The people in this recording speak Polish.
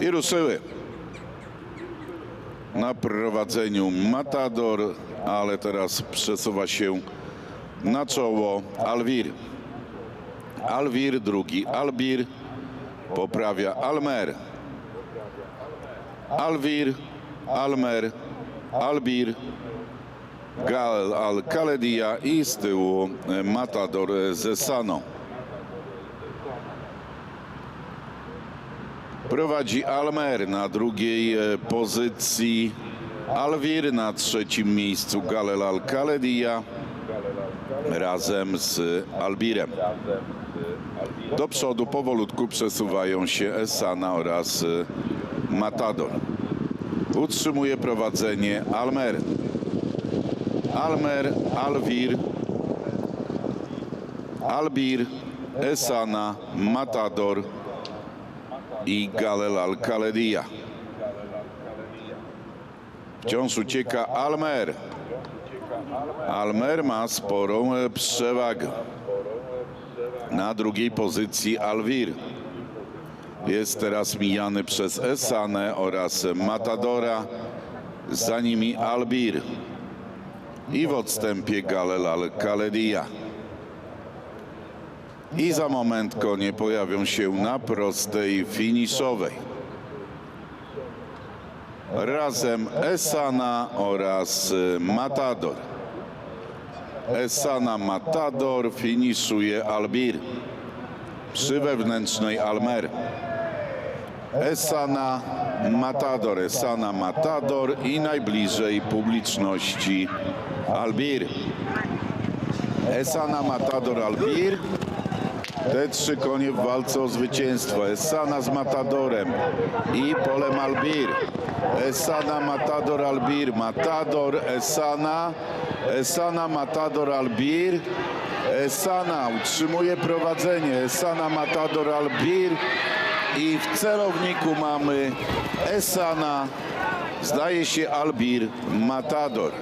I ruszyły. Na prowadzeniu Matador, ale teraz przesuwa się na czoło Alwir. Alwir, drugi Albir, poprawia Almer. Alwir, Almer, Albir, Gal Al-Kaledia i z tyłu Matador ze Prowadzi Almer na drugiej e, pozycji. Alwir na trzecim miejscu Galel Al-Kaledia razem z Albirem. Do przodu powolutku przesuwają się Esana oraz e, Matador. Utrzymuje prowadzenie Almer. Almer, Alwir, Albir, Esana, Matador i Galel Al-Kaledia. Wciąż ucieka Almer. Almer ma sporą przewagę. Na drugiej pozycji Alwir. Jest teraz mijany przez Esanę oraz Matadora. Za nimi Albir. I w odstępie Galel Al-Kaledia. I za moment konie pojawią się na prostej finiszowej. Razem Esana oraz y, Matador. Esana Matador finiszuje Albir przy wewnętrznej Almer. Esana Matador, Esana Matador i najbliżej publiczności Albir. Esana Matador Albir. Te trzy konie w walce o zwycięstwo. Esana z Matadorem i Polem Albir. Esana Matador Albir. Matador, Esana. Esana Matador Albir. Esana utrzymuje prowadzenie. Esana Matador Albir. I w celowniku mamy Esana. Zdaje się Albir Matador.